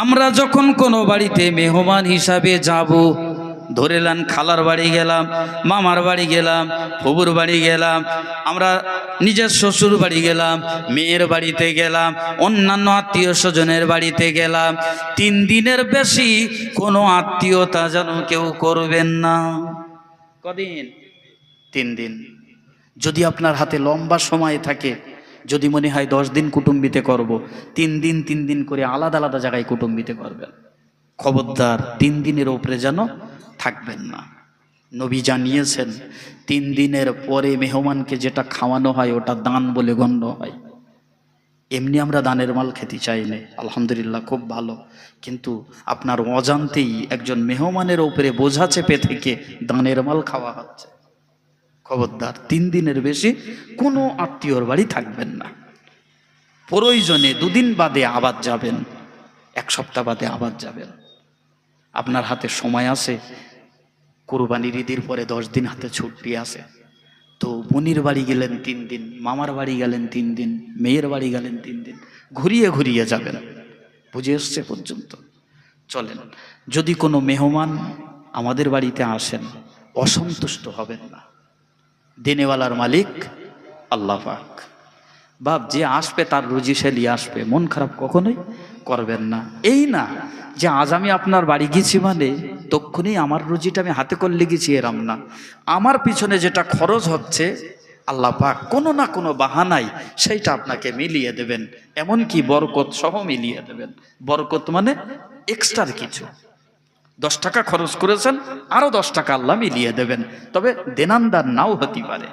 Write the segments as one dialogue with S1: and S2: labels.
S1: আমরা যখন কোনো বাড়িতে মেহমান হিসাবে যাব, ধরে ধরেলাম খালার বাড়ি গেলাম, মামার বাড়ি গেলাম, ফুবুর বাড়ি গেলাম, আমরা নিজের শ্বশুর বাড়ি গেলাম, মেয়ের বাড়িতে গেলাম, অন্যান্য আত্মীয় স্বজনের বাড়িতে গেলাম, তিন দিনের বেশি কোনো আত্মীয়তা যেন কেউ করবেন না। কদিন? তিন দিন। যদি আপনার হাতে লম্বা সময় থাকে যদি মনে হয় দশ দিন কুটুম্বিতে করব, তিন দিন তিন দিন করে আলাদা আলাদা জায়গায় কুটুম্বিতে করবেন। খবরদার, তিন দিনের ওপরে যেন থাকবেন না। নবী জানিয়েছেন, তিন দিনের পরে মেহমানকে যেটা খাওয়ানো হয় ওটা দান বলে গণ্য হয়। এমনি আমরা দানের মাল খেতে চাই না, আলহামদুলিল্লাহ খুব ভালো। কিন্তু আপনার অজান্তেই একজন মেহমানের ওপরে বোঝা চেপে থেকে দানের মাল খাওয়া হচ্ছে। খবরদার, তিন দিনের বেশি কোনো আত্মীয়র বাড়ি থাকবেন না। প্রয়োজনে দুদিন বাদে আবার যাবেন, এক সপ্তাহ বাদে আবার যাবেন। আপনার হাতে সময় আছে, কোরবানির ঈদের পরে দশ দিন হাতে ছুটি আছে। তো বোনির বাড়ি গেলেন তিন দিন, মামার বাড়ি গেলেন তিন দিন, মেয়ের বাড়ি গেলেন তিন দিন, ঘুরিয়ে ঘুরিয়ে যাবেন। বুঝে এসছে পর্যন্ত। চলেন, যদি কোনো মেহমান আমাদের বাড়িতে আসেন, অসন্তুষ্ট হবেন না। দিনেওয়ালার মালিক আল্লাহ পাক। বাপ, যে আসবে তার রুজি সে নিয়ে আসবে, মন খারাপ কখনোই করবেন না। এই না যে আজ আমি আপনার বাড়ি গেছি মানে তক্ষুনি আমার রুজিটা আমি হাতে করলে গেছি, এরাম না। আমার পিছনে যেটা খরচ হচ্ছে, আল্লাহ পাক কোনো না কোনো বাহানাই সেইটা আপনাকে মিলিয়ে দেবেন। এমনকি বরকত সহ মিলিয়ে দেবেন। বরকত মানে এক্সট্রার কিছু। দশ টাকা খরচ করেছেন আরও দশ টাকা আল্লাহ মিলিয়ে দেবেন। তবে দেনান্দার নাও হতে পারে।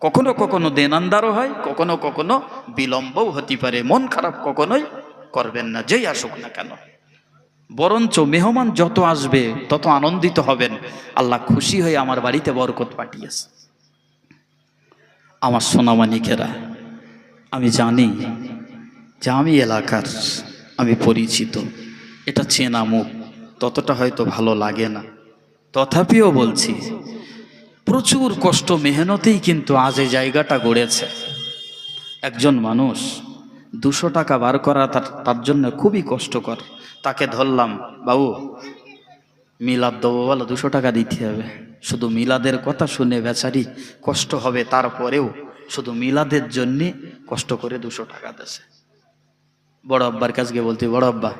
S1: কখনো কখনো দেনান্দারও হয়, কখনো কখনো বিলম্বও হতে পারে। মন খারাপ কখনোই করবেন না, যেই আসুক না কেন। বরঞ্চ মেহমান যত আসবে, তত আনন্দিত হবেন। আল্লাহ খুশি হয়ে আমার বাড়িতে বরকত পাঠিয়েছে। আমার সোনামানিকেরা, আমি জানি যে আমি এলাকার, আমি পরিচিত। এটা চেনা মুখ। ততটা হয়তো ভালো লাগে না। তথাপিও বলছি, প্রচুর কষ্ট মেহনতেই কিন্তু আজ এই জায়গাটা গড়েছে। একজন মানুষ দুশো টাকা বার করা তার তার জন্য খুবই কষ্টকর। তাকে ধরলাম, বাবু, মিলাদ দেবো বলো, দুশো টাকা দিতে হবে। শুধু মিলাদের কথা শুনে বেচারি কষ্ট হবে, তারপরেও শুধু মিলাদের জন্যে কষ্ট করে দুশো টাকা দেশে বড় আব্বার কাছকে বলতে, বড় আব্বা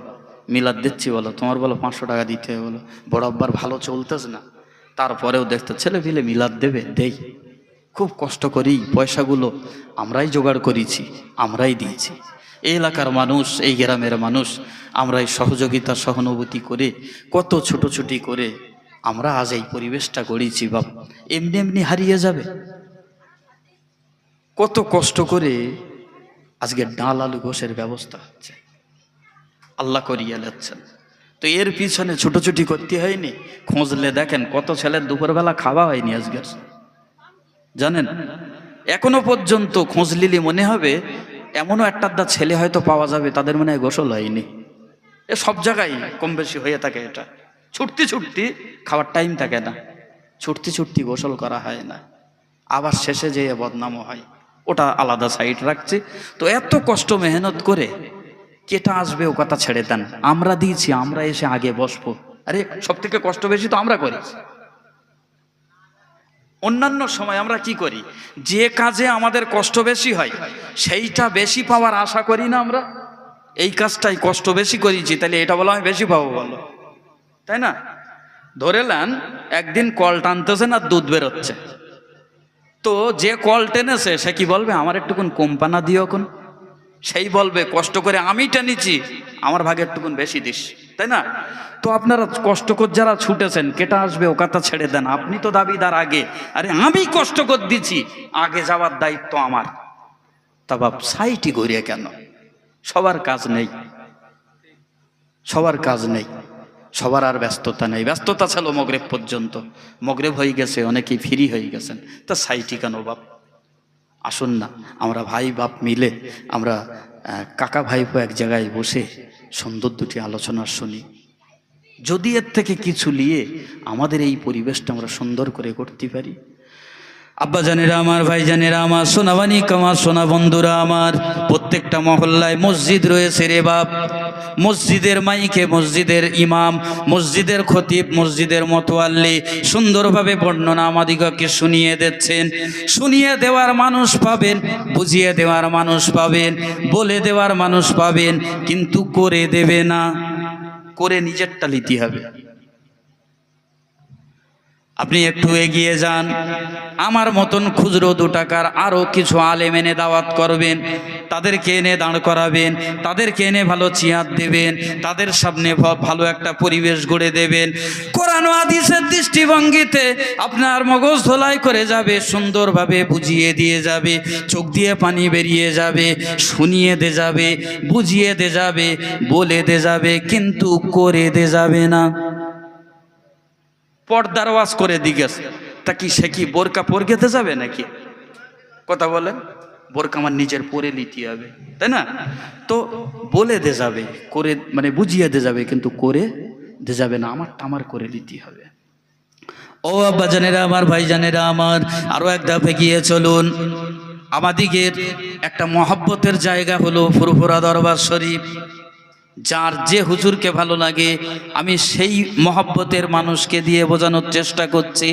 S1: মিলাদ দিচ্ছি বলো, তোমার বলো পাঁচশো টাকা দিতে হবে বলো। বড় আব্বার ভালো চলতেছে না। তারপরেও দেখতে ছেলে পিলে মিলাদ দেবে, দেই। খুব কষ্ট করি, পয়সাগুলো আমরাই জোগাড় করেছি, আমরাই দিয়েছি। এই এলাকার মানুষ, এই গ্রামের মানুষ, আমরাই সহযোগিতা, সহানুভূতি করে, কত ছোটোছুটি করে আমরা আজ এই পরিবেশটা গড়িয়েছি বাপ। এমনি এমনি হারিয়ে যাবে। কত কষ্ট করে আজকে ডাল আলু ঘোষের ব্যবস্থা হচ্ছে। আল্লাহ করিয়ে যাচ্ছেন। তো এর পিছনে ছুটোছুটি করতে হয়নি। খোঁজলে দেখেন কত ছেলের দুপুরবেলা খাওয়া হয়নি আজকের জানেন? এখনও পর্যন্ত খোঁজ নিলে মনে হবে, এমনও একটা আধটা ছেলে হয়তো পাওয়া যাবে, তাদের মনে হয় গোসল হয়নি। এ সব জায়গায় কম বেশি হয়ে থাকে এটা। ছুটতি ছুটতি খাওয়ার টাইম থাকে না। ছুটতি ছুটতি গোসল করা হয় না। আবার শেষে যেয়ে বদনামও হয়। ওটা আলাদা সাইড রাখছে। তো এত কষ্ট মেহনত করে কেটা আসবে ও কথা ছেড়ে দেন। আমরা দিয়েছি, আমরা এসে আগে বসবো। আরে সব থেকে কষ্ট বেশি তো আমরা করি। অন্যান্য সময় আমরা কি করি? যে কাজে আমাদের কষ্ট বেশি হয়, সেইটা বেশি পাওয়ার আশা করি না আমরা। এই কাজটাই কষ্ট বেশি করেছি তাহলে এটা বলো আমি বেশি পাবো বলো। তাই না? ধরে নেন, একদিন কল টানতেছে না, দুধ বেরোচ্ছে। তো যে কল টেনেছে, সে কি বলবে, আমার একটুকুন কোম্পানা দিও কোন সেই বলবে, কষ্ট করে আমি টেনেছি আমার ভাগের টুকুন বেশি দিস। তাই না? তো আপনারা কষ্ট করে যারা ছুটেছেন, কেটা আসবে ও কথা ছেড়ে দেন। আপনি তো দাবিদার আগে। আরে আমি কষ্ট করে দিছি, আগে যাওয়ার দায়িত্ব আমার। তা বাপ, সাইটি গড়িয়ে কেন? সবার কাজ নেই। সবার কাজ নেই। সবার আর ব্যস্ততা নেই। ব্যস্ততা ছিল মগরেব পর্যন্ত। মগরেব হয়ে গেছে, অনেকেই ফ্রি হয়ে গেছেন। তা সাইটি কেন বাপ? আসুন না। আমরা ভাই বাপ মিলে আমরা কাকা ভাইপো এক জায়গায় বসে সুন্দর দুটি আলোচনা শুনি। যদি এর থেকে কিছু নিয়ে আমাদের এই পরিবেশটা আমরা সুন্দর করে করতে পারি। আব্বা জানেরা আমার, ভাই জানেরা আমার, সোনাবানি কামার সোনা বন্ধুরা আমার, প্রত্যেকটা মহল্লায় মসজিদ রয়েছে রে বাপ। মসজিদের মাইকে মসজিদের ইমাম, মসজিদের খতিব, মসজিদের মতোয়াল্লি সুন্দরভাবে বর্ণনা আমাদিগকে শুনিয়ে দিচ্ছেন। শুনিয়ে দেওয়ার মানুষ পাবেন, বুঝিয়ে দেওয়ার মানুষ পাবেন, বলে দেওয়ার মানুষ পাবেন, কিন্তু করে দেবে না। করে নিজেরটা নিতে হবে। আপনি একটু এগিয়ে যান। আমার মতন খুচরো দু টাকার আরও কিছু আলেম এনে দাওয়াত করবেন, তাদেরকে এনে দাঁড় করাবেন, তাদেরকে এনে ভালো চেয়ার দেবেন, তাদের সামনে ভালো একটা পরিবেশ গড়ে দেবেন। কোরআন ও হাদিসের দৃষ্টিভঙ্গিতে আপনার মগজ ধোলাই করে যাবে, সুন্দরভাবে বুঝিয়ে দিয়ে যাবে, চোখ দিয়ে পানি বেরিয়ে যাবে, শুনিয়ে দে যাবে, বুঝিয়ে দে যাবে, বলে দে যাবে, কিন্তু করে দে যাবে না। পর্দার ওয়াজ করে দিগেছে তা কি সে কি বোরকা পরগেতে যাবে নাকি? কথা বলেন, বোরকা আমার নিজের পরে নিতে হবে, তাই না? তো বলে দে যাবে, করে মানে বুঝিয়ে দে যাবে, কিন্তু করে দে যাবে না, আমারটা আমার করে নিতে হবে। ও আব্বা জানেরা, আমার ভাই জানেরা, আমার আরও এক ধাপে গিয়ে চলুন। আমাদিগের একটা মহাব্বতের জায়গা হলো ফুরফুরা দরবার শরীফ। যার যে হুজুরকে ভালো লাগে, আমি সেই মহব্বতের মানুষকে দিয়ে বোঝানোর চেষ্টা করছি।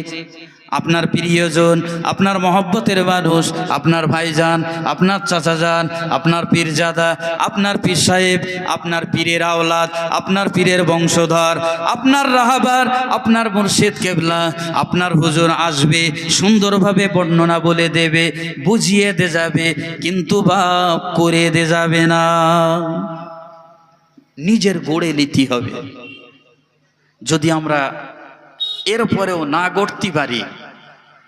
S1: আপনার প্রিয়জন, আপনার মহব্বতের মানুষ, আপনার ভাইজান, আপনার চাচা যান আপনার পীরজাদা, আপনার পীর সাহেব, আপনার পীরের আওলাদ, আপনার পীরের বংশধর, আপনার রাহাবার, আপনার মুর্শিদ কেবলা, আপনার হুজুর আসবে, সুন্দরভাবে বর্ণনা বলে দেবে, বুঝিয়ে দে যাবে, কিন্তু বা করে দে যাবে না। নিজের গড়ে নিতে হবে। যদি আমরা এরপরেও না গড়তে পারি,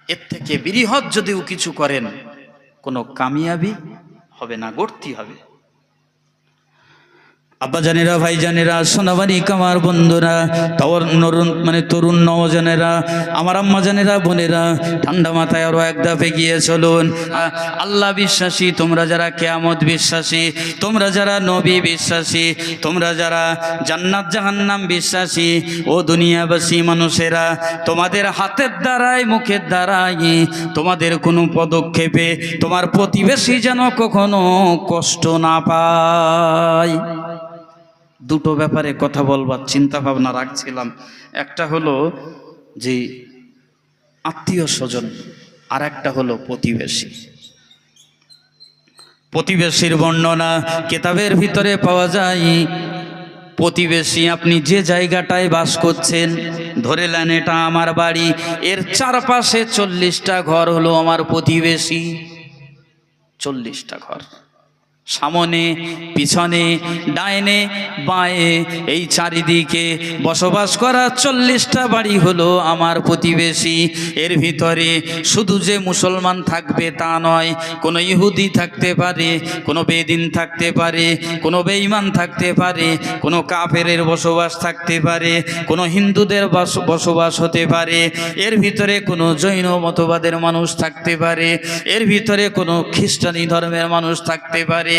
S1: এর থেকে বৃহৎ যদিও কিছু করেন, কোনো কামিয়াবি হবে না গড়তে হবে। আব্বা জানেরা ভাই জানেরা সোনাবাড়ি কামার বন্ধুরা তরুণ নরুণ মানে তরুণ নবজনেরা, আমার আম্মা জানেরা বোনেরা, ঠান্ডা মাথায় আরও এক ধাপে গিয়ে চলুন। আল্লাহ বিশ্বাসী, তোমরা যারা কেয়ামত বিশ্বাসী, তোমরা যারা নবী বিশ্বাসী, তোমরা যারা জান্নাত জাহান্নাম বিশ্বাসী, ও দুনিয়াবাসী মানুষেরা, তোমাদের হাতের দ্বারাই, মুখের দ্বারাই, তোমাদের কোনো পদক্ষেপে তোমার প্রতিবেশী যেন কখনো কষ্ট না পায়। দুটো ব্যাপারে কথা বলবার চিন্তা ভাবনা রাখছিলাম। একটা হলো যে, আত্মীয় স্বজন আর একটা হলো প্রতিবেশী। প্রতিবেশীর বর্ণনা কেতাবের ভিতরে পাওয়া যায়, প্রতিবেশী আপনি যে জায়গাটায় বাস করছেন, ধরে নেন এটা আমার বাড়ি, এর চারপাশে চল্লিশটা ঘর হলো আমার প্রতিবেশী। চল্লিশটা ঘর। সামনে, পিছনে, ডাইনে, বাঁয়ে, এই চারিদিকে বসবাস করা চল্লিশটা বাড়ি হলো আমার প্রতিবেশী। এর ভিতরে শুধু যে মুসলমান থাকবে তা নয়, কোনো ইহুদি থাকতে পারে, কোনো বেদিন থাকতে পারে, কোনো বেঈমান থাকতে পারে, কোনো কাফেরের বসবাস থাকতে পারে, কোনো হিন্দুদের বাস- বসবাস হতে পারে। এর ভিতরে কোনো জৈন মতবাদের মানুষ থাকতে পারে, এর ভিতরে কোনো খ্রিস্টানি ধর্মের মানুষ থাকতে পারে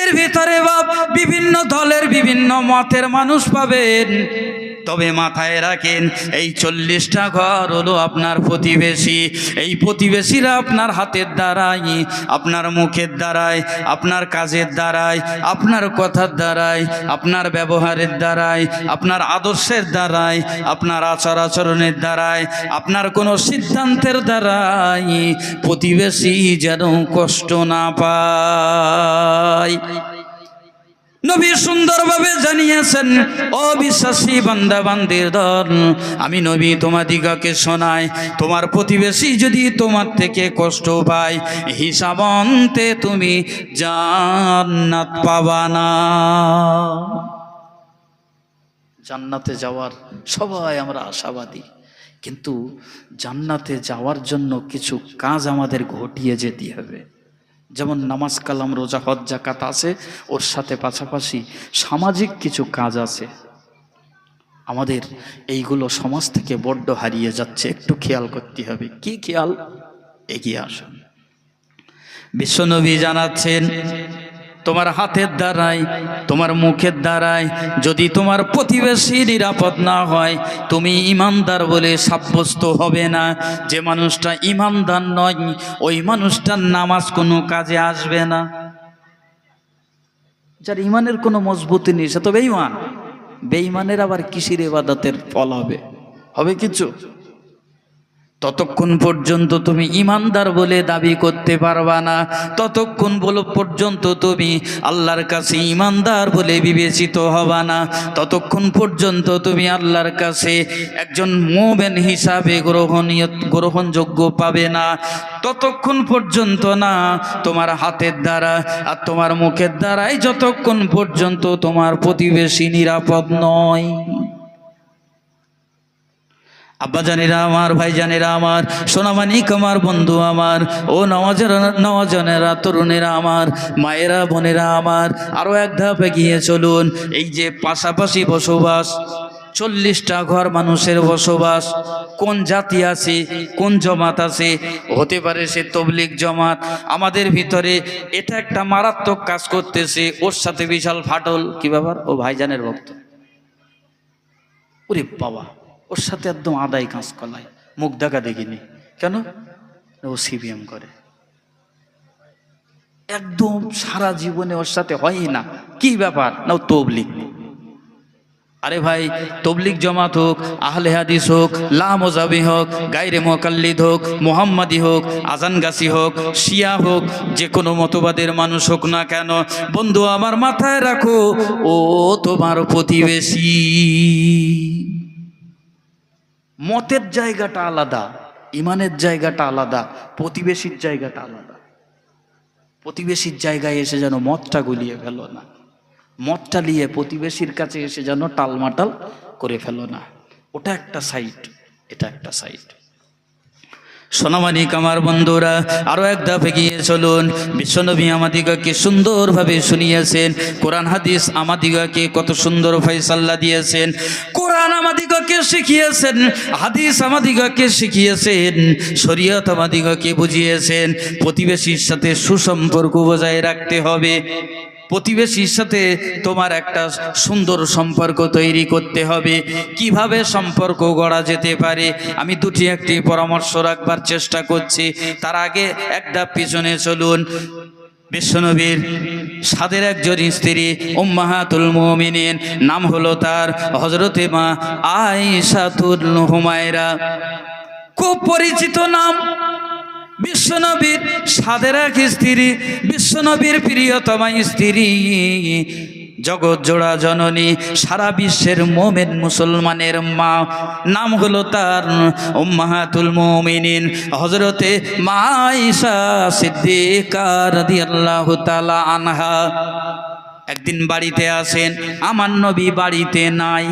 S1: এর ভিতরে বাপ বিভিন্ন দলের বিভিন্ন মতের মানুষ পাবেন। তবে মাথায় রাখেন, এই চল্লিশটা ঘর হলো আপনার প্রতিবেশী। এই প্রতিবেশীরা আপনার হাতের দ্বারাই, আপনার মুখের দ্বারাই, আপনার কাজের দ্বারাই, আপনার কথার দ্বারাই, আপনার ব্যবহারের দ্বারাই, আপনার আদর্শের দ্বারাই, আপনার আচার আচরণের দ্বারাই, আপনার কোনো সিদ্ধান্তের দ্বারাই প্রতিবেশী যেন কষ্ট না পায়। নবী সুন্দরভাবে জানিয়েছেন অবিশ্বাসী বান্দা, বান্দির দল, আমি নবী তোমাদিগকে শোনাই, তোমার প্রতিবেশী যদি তোমার থেকে কষ্ট পায় হিসাবন্তে তুমি জান্নাত পাবা না। জান্নাতে যাওয়ার সবাই আমরা আশাবাদী, কিন্তু জান্নাতে যাওয়ার জন্য কিছু কাজ আমাদের ঘটিয়ে যেতে হবে। যেমন নামাজ কালাম, রোজা, হজ জাকাত আছে, ওর সাথে পাশাপাশি সামাজিক কিছু কাজ আছে। আমাদের এইগুলো সমাজ থেকে বড্ড হারিয়ে যাচ্ছে, একটু খেয়াল করতে হবে। কি খেয়াল? এগিয়ে আসুন। বিশ্বনবী জানাচ্ছেন তোমার হাতের দ্বারাই তোমার মুখের দ্বারাই যদি তোমার প্রতিবেশী নিরাপদ না হয়, তুমি ইমানদার বলে সাব্যস্ত হবে না। যে মানুষটা ইমানদার নয়, ওই মানুষটার নামাজ কোনো কাজে আসবে না। যার ইমানের কোনো মজবুতি নেই, সে তো বেইমান বেইমানের আবার কিসির এবাদতের ফল হবে? হবে কিছু? ততক্ষণ পর্যন্ত তুমি ইমানদার বলে দাবি করতে পারবা না। ততক্ষণ বলো পর্যন্ত তুমি আল্লাহর কাছে ইমানদার বলে বিবেচিত হবা না। ততক্ষণ পর্যন্ত তুমি আল্লাহর কাছে একজন মোমেন হিসাবে গ্রহণীয় গ্রহণযোগ্য পাবে না। ততক্ষণ পর্যন্ত না তোমার হাতের দ্বারা আর তোমার মুখের দ্বারাই যতক্ষণ পর্যন্ত তোমার প্রতিবেশী নিরাপদ নয়। আব্বা জানেরা আমার, ভাই জানেরা আমার, সোনামানিক আমার, বন্ধু আমার, ও নওয়াজেরা, নওয়াজনেরা, তরুণেরা আমার, মায়েরা, বোনেরা আমার আরও এক ধাপ এগিয়ে চলুন। এই যে পাশাপাশি বসবাস, চল্লিশটা ঘর মানুষের বসবাস, কোন জাতি আছে, কোন জমাত আছে, হতে পারে সে তবলিক জমাত, আমাদের ভিতরে এটা একটা মারাত্মক কাজ করতেছে, ওর সাথে বিশাল ফাটল, কি ব্যাপার? ও ভাইজানের ভক্ত। ওরে বাবা। ওর সাথে একদম আদায় কাজ কলায় মুখ দেখা দেখিনি। কেন? ও সিবিএম করে। একদম সারা জীবনে ওর সাথে হয়ই না। কি ব্যাপার? না, ও তবলিক আরে ভাই তবলিক জমাত হোক, আহলে হাদিস হোক, লা মোজাবি হোক গাইরে মোকাল্লিদ হোক, মোহাম্মদী হোক, আজান গাছি হোক, শিয়া হোক, যে কোনো মতবাদের মানুষ হোক না কেন, বন্ধু আমার মাথায় রাখো, ও তোমার প্রতিবেশী। মতের জায়গাটা আলাদা, ইমানের জায়গাটা আলাদা, প্রতিবেশীর জায়গাটা আলাদা। প্রতিবেশীর জায়গায় এসে যেন মতটা গুলিয়ে ফেলো না। মতটা নিয়ে প্রতিবেশীর কাছে এসে যেন টালমাটাল করে ফেলো না। ওটা একটা সাইট এটা একটা সাইড সোনামানিক আমার বন্ধুরা আরও এক ধাপে গিয়ে চলুন। বিশ্বনবী আমাদিগকে সুন্দরভাবে শুনিয়েছেন। কোরআন হাদিস আমাদিগকে কত সুন্দর ফয়সাল্লা দিয়েছেন। কোরআন আমাদিগকে শিখিয়েছেন, হাদিস আমাদিগকে শিখিয়েছেন, শরীয়ত আমাদিগকে বুঝিয়েছেন। প্রতিবেশীর সাথে সুসম্পর্ক বজায় রাখতে হবে। প্রতিবেশীর সাথে তোমার একটা সুন্দর সম্পর্ক তৈরি করতে হবে। কীভাবে সম্পর্ক গড়া যেতে পারে? আমি দুটি একটি পরামর্শ রাখবার চেষ্টা করছি। তার আগে একটা পিছনে চলুন। বিশ্বনবীর সাদের একজন স্ত্রী, উম্মাহাতুল মুমিনিন, নাম হলো তার হজরতে মা আয়েশাতুল হুমায়রা খুব পরিচিত নাম। বিশ্বনবীর সাদের এক স্ত্রী, বিশ্বনবীর প্রিয়তমা স্ত্রী। জগৎ জোড়া জননী, সারা বিশ্বের মোমেন মুসলমানের মা। নাম হলো তার উম্মাহাতুল মুমিনিন হজরতে মাইসা সিদ্দিকা রাদিয়াল্লাহু তাআলা আনহা। একদিন বাড়িতে আসেন, আমার নবী বাড়িতে নাই।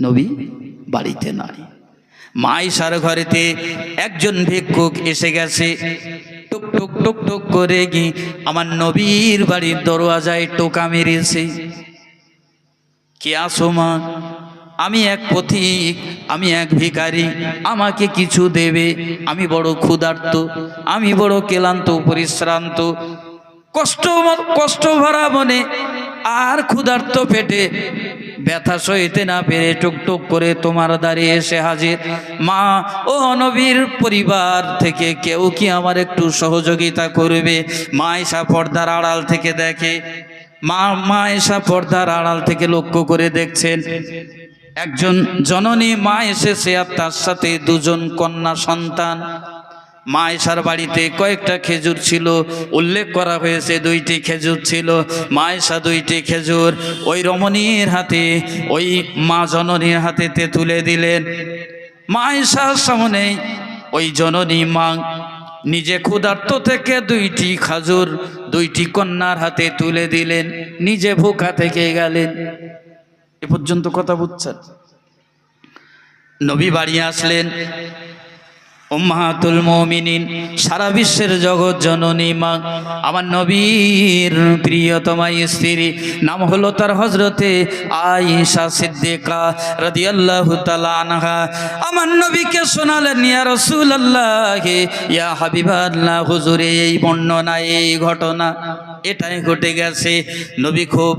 S1: নবী বাড়িতে নাই। মাইশার ঘরেতে একজন ভিক্ষুক এসে গেছে। টুক টুক টুক টুক করে গি আমার নবীর বাড়ির দরওয়াজায় টোকা মেরেছে। কে আসো মা? আমি এক পথিক, আমি এক ভিখারি, আমাকে কিছু দেবে। আমি বড় ক্ষুধার্ত, আমি বড় ক্লান্ত, পরিশ্রান্ত। কষ্ট কষ্ট ভরা মনে আর ক্ষুধার্ত পেটে ব্যথা সইতে না পেরে টুকটুক করে তোমার দাঁড়িয়ে এসে হাজির। মা ও নবীর পরিবার থেকে কেউ কি আমার একটু সহযোগিতা করবে? মা এসা পর্দার আড়াল থেকে দেখে। মা মা এসা পর্দার আড়াল থেকে লক্ষ্য করে দেখছেন একজন জননী মা এসেছে আর তার সাথে দুজন কন্যা সন্তান। মায়েশার বাড়িতে কয়েকটা খেজুর ছিল। উল্লেখ করা হয়েছে দুইটি খেজুর ছিল। মায়েশা দুইটি খেজুর ওই রমণীর হাতে, ওই মা জননীর হাতেতে তুলে দিলেন। মায়েশার সামনে ওই জননী মা নিজে ক্ষুধার্ত থেকে দুইটি খাজুর, দুইটি কন্যার হাতে তুলে দিলেন। নিজে ভোকা থেকে গেলেন। এ পর্যন্ত কথা বুঝছেন? নবী বাড়ি আসলেন। উম্মাহাতুল মমিনিন, সারা বিশ্বের জগৎ জননী মা, আমার নবীর প্রিয়তমা স্ত্রী, নাম হলো তার হজরতে আয়েশা সিদ্দিকা রাদিয়াল্লাহু তাআলা আনহা। আমার নবীকে শোনালেন, ইয়া রাসূলুল্লাহ, ইয়া হাবিবাল্লাহ, হুজুরে, এই বর্ণনা, এই ঘটনা, এটাই ঘটে গেছে। নবী খুব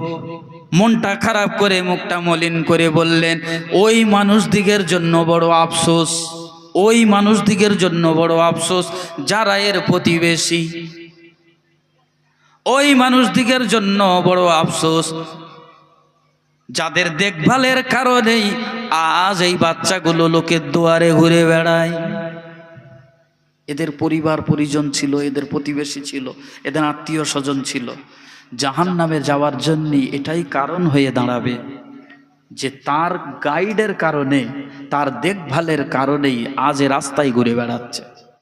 S1: মনটা খারাপ করে, মুখটা মলিন করে বললেন, ওই মানুষ দিগের জন্য বড় আফসোস। ওই মানুষদিগের জন্য বড় আফসোস, যারা এর প্রতিবেশী। ওই মানুষদিগের জন্য বড় আফসোস, যাদের দেখভালের কারণেই আজ এই বাচ্চাগুলো লোকের দুয়ারে ঘুরে বেড়ায়। এদের পরিবার পরিজন ছিল, এদের প্রতিবেশী ছিল, এদের আত্মীয় স্বজন ছিল। জাহান নামে যাওয়ার জন্যই এটাই কারণ হয়ে দাঁড়াবে। যে তার গাইডের কারণে তার দেখভালের কারণেই আজ রাস্তায় ঘুরে বেড়াচ্ছে।